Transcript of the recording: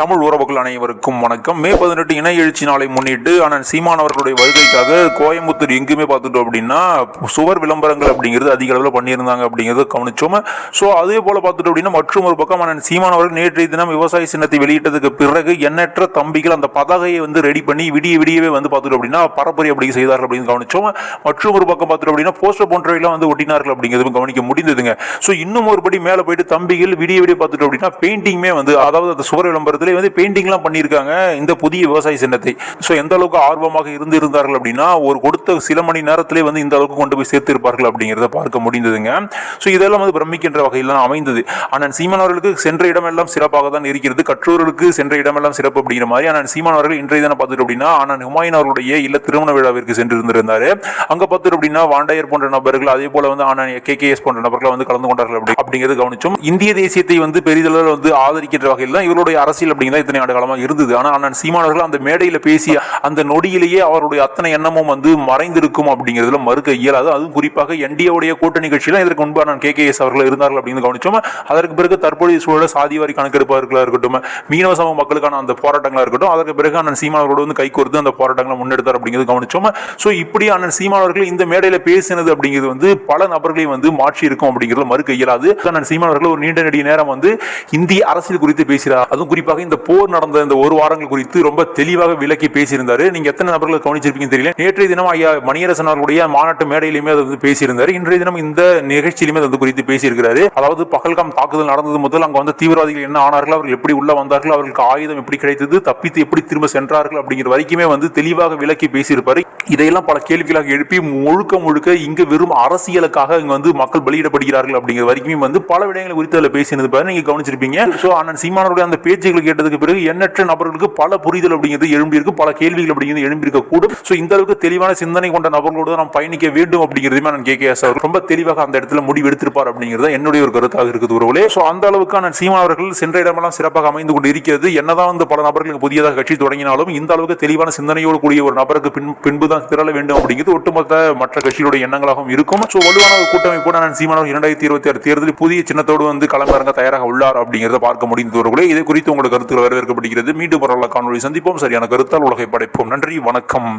தமிழ் உறவுகள் அனைவருக்கும் வணக்கம். மே பதினெட்டு இணை எழுச்சி நாளை முன்னிட்டு ஆனால் சீமான் அவர்களுடைய வருகைக்காக கோயம்புத்தூர் எங்குமே பார்த்துட்டோம் அப்படின்னா சுவர் விளம்பரங்கள் அப்படிங்கிறது அதிக அளவில் பண்ணியிருந்தாங்க அப்படிங்கிறத கவனிச்சோம். ஸோ அதே போல பார்த்துட்டோம் அப்படின்னா மற்றும் ஒரு பக்கம் ஆனால் சீமான் அவர்கள் நேற்றைய தினம் விவசாய சின்னத்தை வெளியிட்டதுக்கு பிறகு எண்ணற்ற தம்பிகள் அந்த பதகையை வந்து ரெடி பண்ணி விடிய விடியவே வந்து பார்த்துட்டோம் அப்படின்னா பரப்புரை அப்படி செய்தார்கள் அப்படின்னு கவனிச்சோம். மற்றும் ஒரு பக்கம் பார்த்துட்டோம் அப்படின்னா போஸ்டர் போன்றவையெல்லாம் வந்து ஒட்டினார்கள் அப்படிங்கிறது கவனிக்க முடிந்ததுங்க. ஸோ இன்னும் ஒருபடி மேலே போயிட்டு தம்பிகள் விடிய விடிய பார்த்துட்டோம் அப்படின்னா பெயிண்டிங்குமே வந்து அதாவது அந்த சுவர் விளம்பரத்திலே வந்து பெயிண்டிங்லாம் பண்ணியிருக்காங்க இந்த புதிய விவசாய சின்னத்தை. ஸோ எந்த அளவுக்கு ஆர்வமாக இருந்து இருந்தார்கள் அப்படின்னா ஒரு கொடுத்த சில மணி நேரத்திலே வந்து இந்த அளவுக்கு கொண்டு போய் சேர்த்திருப்பார்கள் அப்படிங்கிறத பார்க்க முடிந்ததுங்க. ஸோ இதெல்லாம் வந்து பிரமிக்கின்ற வகையில் தான் அமைந்தது. ஆனால் சீமான் அவர்களுக்கு சென்ற இடமெல்லாம் சிறப்பாக தான் இருக்கிறது. கற்றோர்களுக்கு சென்ற இடமெல்லாம் சிறப்பு அப்படிங்கிற மாதிரி. ஆனால் சீமான் அவர்கள் இன்றைய தினம் பார்த்துட்டு அப்படின்னா ஆனால் ஹுமாயின் அவர்களுடைய இல்ல திருமண விழாவிற்கு சென்றிருந்திருந்தார். அங்கே அங்க பார்த்துட்டு அப்படின்னா வாண்டையர் போன்ற நபர்கள் அதே போல வந்து ஆனால் கே போன்ற நபர்கள் வந்து கலந்து கொண்டார்கள் அப்படி அப்படிங்கிறது கவனிச்சோம். இந்திய தேசியத்தை வந்து பெரிதளவில் வந்து ஆதரிக்கின்ற வகையில் தான் இவருடைய அரசியல் அப்படிங்கிறத இத்தனை ஆண்டு காலமாக இருந்தது. ஆனால் அண்ணன் சீமானவர்கள் அந்த மேடையில் பேசிய அந்த நொடியிலேயே அவருடைய அத்தனை எண்ணமும் வந்து மறைந்திருக்கும் அப்படிங்கிறதுல மறுக்க இயலாது. அதுவும் குறிப்பாக என்டிஏவுடைய கூட்டணி கட்சியில இதற்கு முன்பு அண்ணன் கே கே எஸ் அவர்கள் இருந்தார்கள் அப்படின்னு கவனிச்சோம்? அதற்கு பிறகு தற்போதைய சூழல சாதிவாரி கணக்கெடுப்பார்களாக இருக்கட்டும் மீனவ சமூக மக்களுக்கான அந்த போராட்டங்களாக இருக்கட்டும் அதற்கு பிறகு அண்ணன் சீமானவர்களோடு வந்து கைகோர்த்து அந்த போராட்டங்களை முன்னெடுத்தார் அப்படிங்கிறது கவனிச்சோம்? ஸோ இப்படி அண்ணன் சீமானவர்கள் இந்த மேடையில் பேசினது அப்படிங்கிறது வந்து பல நபர்களையும் வந்து மாற்றி இருக்கும் அப்படிங்கிறது மறுக்க இயலாது. அண்ணன் சீமானவர்கள் ஒரு நீண்ட நெடிய நேரம் வந்து இந்திய அரசியல் குறித்து பேசுகிறார். அதுவும் குறிப்பாக இந்த போர் நடந்த இந்த ஒரு வாரங்கள் குறித்து ரொம்ப தெளிவாக விளக்கி பேசியிருந்தாரு. நீங்க எத்தனை நபர்கள் கவனிச்சிருப்பீங்கன்னு தெரியல. நேற்றைய தினம் ஐயா மணியரசன் அவர்களுடைய மாநாட்டு மேடையிலுமே அதை வந்து பேசியிருந்தாரு. இன்றைய தினம் இந்த நிகழ்ச்சியிலுமே அது குறித்து பேசியிருக்கிறாரு. அதாவது பகல்காம் தாக்குதல் நடந்தது முதல் அங்க வந்து தீவிரவாதிகள் என்ன ஆனார்கள் அவர்கள் எப்படி உள்ள வந்தார்கள் அவர்களுக்கு ஆயுதம் எப்படி கிடைத்தது தப்பித்து எப்படி திரும்ப சென்றார்கள் அப்படிங்கிற வரைக்குமே வந்து தெளிவாக விளக்கி பேசியிருப்பாரு. இதையெல்லாம் பல கேள்விகளாக எழுப்பி முழுக்க முழுக்க இங்கு வெறும் அரசியலுக்காக இங்க வந்து மக்கள் பலியிடப்படுகிறார்கள் அப்படிங்கிற வரைக்குமே வந்து பல விடயங்களை குறித்து அதில் பேசினது பாரு நீங்க கவனிச்சிருப்பீங்க. ஸோ அண்ணன் சீமானவருடைய அந்த பேச்சுகளை கேட்டதுக்கு பிறகு எண்ணற்ற நபர்களுக்கு பல புரிதல் அப்படிங்கிறது எழும்பியிருக்கு. பல கேள்விகள் அப்படிங்கிறது எழும்பியிருக்க கூடும். ஸோ இந்த அளவுக்கு தெளிவான சிந்தனை கொண்ட நபர்களோடு தான் நாம் பயணிக்க வேண்டும் அப்படிங்கிறதுமே நான் கே கே எஸ் அவர் ரொம்ப தெளிவாக அந்த இடத்துல முடிவு எடுத்திருப்பார் அப்படிங்கிறது என்னுடைய ஒரு கருத்தாக இருக்குது உறவுலே ஸோ அந்த அளவுக்கு நான் சீமான் அவர்கள் சென்ற இடமெல்லாம் சிறப்பாக அமைந்து கொண்டு இருக்கிறது என்னதான் வந்து பல நபர்களுக்கு புதியதாக கட்சி தொடங்கினாலும் இந்த அளவுக்கு தெளிவான சிந்தனையோடு கூடிய ஒரு நபருக்கு பின் பின்பு தான் திரள வேண்டும் அப்படிங்கிறது ஒட்டுமொத்த மற்ற கட்சிகளுடைய எண்ணங்களாகவும் இருக்கும். ஸோ வலுவான ஒரு கூட்டமைப்போடு நான் சீமானவர் இரண்டாயிரத்தி இருபத்தி ஆறு தேர்தலில் புதிய சின்னத்தோடு வந்து களமிறங்க தயாராக உள்ளார் அப்படிங்கிறத பார்க்க முடிந்தவர்களே இதை குறித்து உங்களுக்கு கருத்துக்கள் வரவேற்கப்படுகிறது. மீண்டும் ஒரு காணொலி சந்திப்போம். சரியான கருத்தால் உலகை படைப்போம். நன்றி. வணக்கம்.